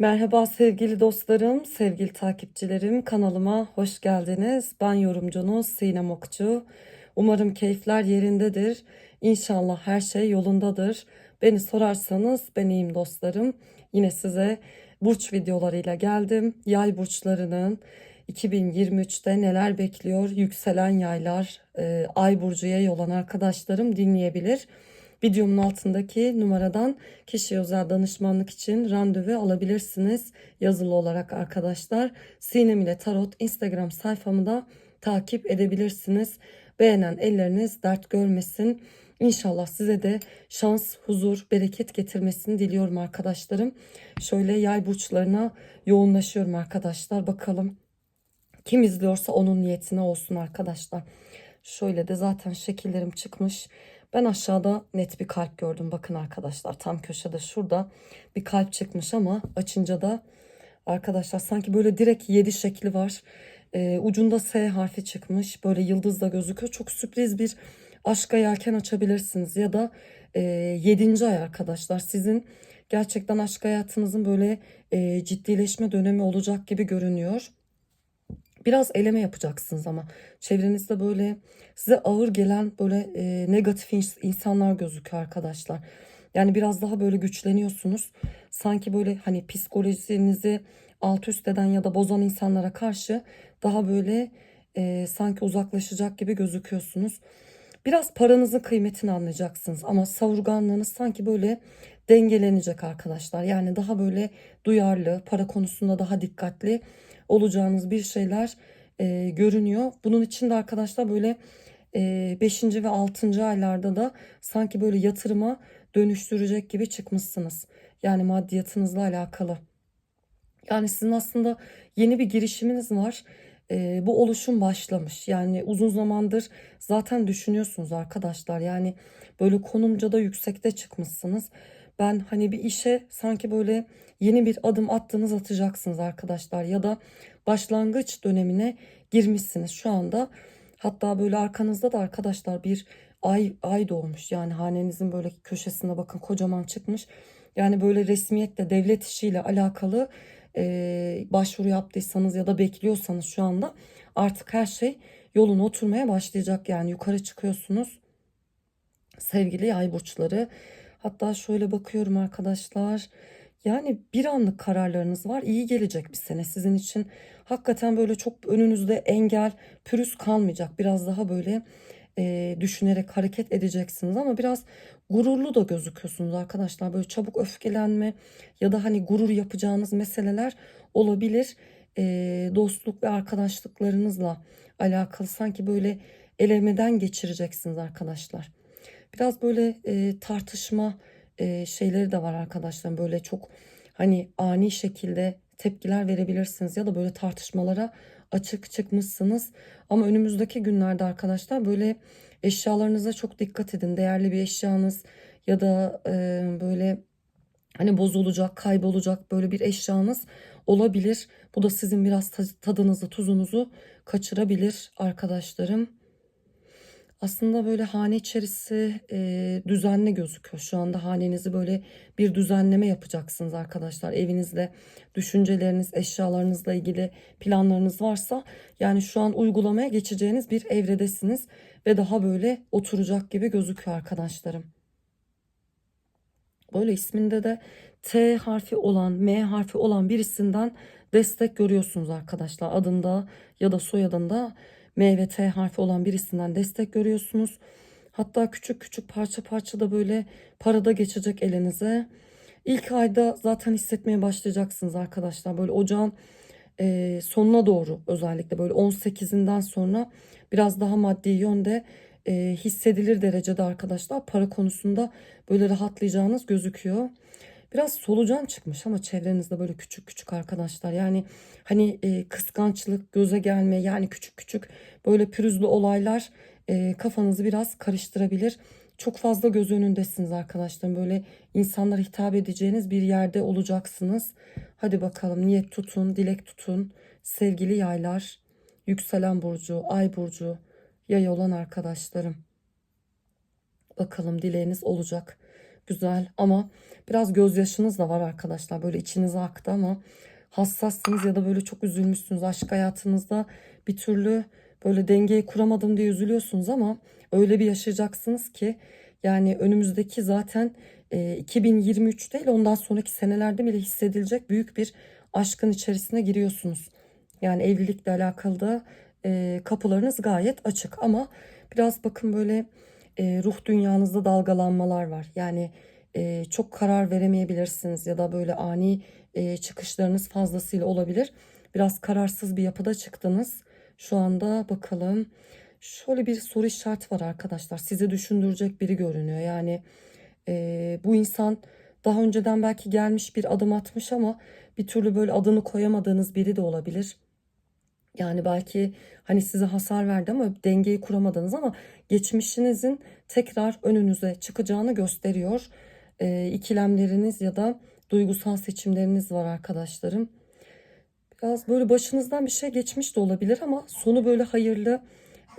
Merhaba sevgili dostlarım, sevgili takipçilerim. Kanalıma hoş geldiniz. Ben yorumcunuz Sinem Okçu. Umarım keyifler yerindedir. İnşallah her şey yolundadır. Beni sorarsanız ben iyiyim dostlarım. Yine size burç videolarıyla geldim. Yay burçlarının 2023'te neler bekliyor? Yükselen yaylar, e, ay burcu yay olan arkadaşlarım dinleyebilir. Videomun altındaki numaradan kişiye özel danışmanlık için randevu alabilirsiniz. Yazılı olarak arkadaşlar. Sinem ile Tarot Instagram sayfamı da takip edebilirsiniz. Beğenen elleriniz dert görmesin. İnşallah size de şans, huzur, bereket getirmesini diliyorum arkadaşlarım. Şöyle yay burçlarına yoğunlaşıyorum arkadaşlar. Bakalım kim izliyorsa onun niyetine olsun arkadaşlar. Şöyle de zaten şekillerim çıkmış. Ben aşağıda net bir kalp gördüm. Bakın arkadaşlar tam köşede şurada bir kalp çıkmış ama açınca da arkadaşlar sanki böyle direkt 7 şekli var. Ee, ucunda S harfi çıkmış. Böyle yıldız da gözüküyor. Çok sürpriz bir aşka yelken açabilirsiniz. Ya da e, 7. ay arkadaşlar sizin gerçekten aşk hayatınızın böyle e, ciddileşme dönemi olacak gibi görünüyor. Biraz eleme yapacaksınız ama çevrenizde böyle size ağır gelen böyle e, negatif ins- insanlar gözüküyor arkadaşlar. Yani biraz daha böyle güçleniyorsunuz. Sanki böyle hani psikolojinizi alt üst eden ya da bozan insanlara karşı daha böyle e, sanki uzaklaşacak gibi gözüküyorsunuz. Biraz paranızın kıymetini anlayacaksınız ama savurganlığınız sanki böyle dengelenecek arkadaşlar. Yani daha böyle duyarlı, para konusunda daha dikkatli olacağınız bir şeyler e, görünüyor. Bunun için de arkadaşlar böyle 5. ve 6. aylarda da sanki böyle yatırıma dönüştürecek gibi çıkmışsınız. Yani maddiyatınızla alakalı. Yani sizin aslında yeni bir girişiminiz var. E, bu oluşum başlamış. Yani uzun zamandır zaten düşünüyorsunuz arkadaşlar. Yani böyle konumca da yüksekte çıkmışsınız. Ben hani bir işe sanki böyle yeni bir adım attınız atacaksınız arkadaşlar. Ya da başlangıç dönemine girmişsiniz şu anda. Hatta böyle arkanızda da arkadaşlar bir ay ay doğmuş. Yani hanenizin böyle köşesine bakın kocaman çıkmış. Yani böyle resmiyetle devlet işiyle alakalı e, başvuru yaptıysanız ya da bekliyorsanız şu anda artık her şey yoluna oturmaya başlayacak. Yani yukarı çıkıyorsunuz sevgili yay burçları. Hatta şöyle bakıyorum arkadaşlar. Yani bir anlık kararlarınız var. İyi gelecek bir sene sizin için. Hakikaten böyle çok önünüzde engel, pürüz kalmayacak. Biraz daha böyle e, düşünerek hareket edeceksiniz ama biraz gururlu da gözüküyorsunuz arkadaşlar. Böyle çabuk öfkelenme ya da hani gurur yapacağınız meseleler olabilir. E, dostluk ve arkadaşlıklarınızla alakalı sanki böyle elemeden geçireceksiniz arkadaşlar. Biraz böyle e, tartışma e, şeyleri de var arkadaşlar. Böyle çok hani ani şekilde tepkiler verebilirsiniz ya da böyle tartışmalara açık çıkmışsınız. Ama önümüzdeki günlerde arkadaşlar böyle eşyalarınıza çok dikkat edin. Değerli bir eşyanız ya da e, böyle hani bozulacak, kaybolacak böyle bir eşyanız olabilir. Bu da sizin biraz tadınızı, tuzunuzu kaçırabilir arkadaşlarım. Aslında böyle hane içerisi e, düzenli gözüküyor. Şu anda hanenizi böyle bir düzenleme yapacaksınız arkadaşlar. Evinizde düşünceleriniz, eşyalarınızla ilgili planlarınız varsa yani şu an uygulamaya geçeceğiniz bir evredesiniz ve daha böyle oturacak gibi gözüküyor arkadaşlarım. Böyle isminde de T harfi olan, M harfi olan birisinden destek görüyorsunuz arkadaşlar. Adında ya da soyadında M ve T harfi olan birisinden destek görüyorsunuz. Hatta küçük küçük parça parça da böyle parada geçecek elinize. İlk ayda zaten hissetmeye başlayacaksınız arkadaşlar. Böyle ocağın e, sonuna doğru özellikle böyle 18'inden sonra biraz daha maddi yönde e, hissedilir derecede arkadaşlar para konusunda böyle rahatlayacağınız gözüküyor. Biraz solucan çıkmış ama çevrenizde böyle küçük küçük arkadaşlar. Yani hani e, kıskançlık, göze gelme yani küçük küçük böyle pürüzlü olaylar e, kafanızı biraz karıştırabilir. Çok fazla göz önündesiniz arkadaşlar. Böyle insanlara hitap edeceğiniz bir yerde olacaksınız. Hadi bakalım niyet tutun, dilek tutun. Sevgili yaylar, yükselen burcu, ay burcu, yay olan arkadaşlarım. Bakalım dileğiniz olacak. Güzel ama biraz gözyaşınız da var arkadaşlar. Böyle içinize aktı ama hassassınız ya da böyle çok üzülmüşsünüz. Aşk hayatınızda bir türlü böyle dengeyi kuramadım diye üzülüyorsunuz ama öyle bir yaşayacaksınız ki yani önümüzdeki zaten e, 2023 değil ondan sonraki senelerde bile hissedilecek büyük bir aşkın içerisine giriyorsunuz. Yani evlilikle alakalı da e, kapılarınız gayet açık ama biraz bakın böyle e, ruh dünyanızda dalgalanmalar var. Yani e, çok karar veremeyebilirsiniz ya da böyle ani e, çıkışlarınız fazlasıyla olabilir. Biraz kararsız bir yapıda çıktınız. Şu anda bakalım. Şöyle bir soru işareti var arkadaşlar. Sizi düşündürecek biri görünüyor. Yani e, bu insan daha önceden belki gelmiş bir adım atmış ama bir türlü böyle adını koyamadığınız biri de olabilir. Yani belki hani size hasar verdi ama dengeyi kuramadınız ama geçmişinizin tekrar önünüze çıkacağını gösteriyor. Ee, ikilemleriniz ya da duygusal seçimleriniz var arkadaşlarım. Biraz böyle başınızdan bir şey geçmiş de olabilir ama sonu böyle hayırlı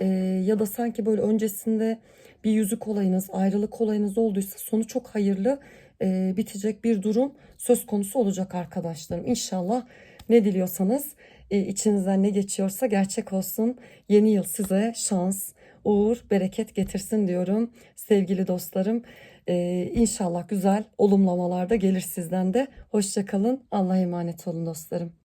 Ee, ya da sanki böyle öncesinde bir yüzük olayınız, ayrılık olayınız olduysa sonu çok hayırlı e, bitecek bir durum söz konusu olacak arkadaşlarım. İnşallah ne diliyorsanız e, içinizden ne geçiyorsa gerçek olsun. Yeni yıl size şans, uğur, bereket getirsin diyorum sevgili dostlarım. E, inşallah güzel olumlamalar da gelir sizden de. Hoşçakalın. Allah'a emanet olun dostlarım.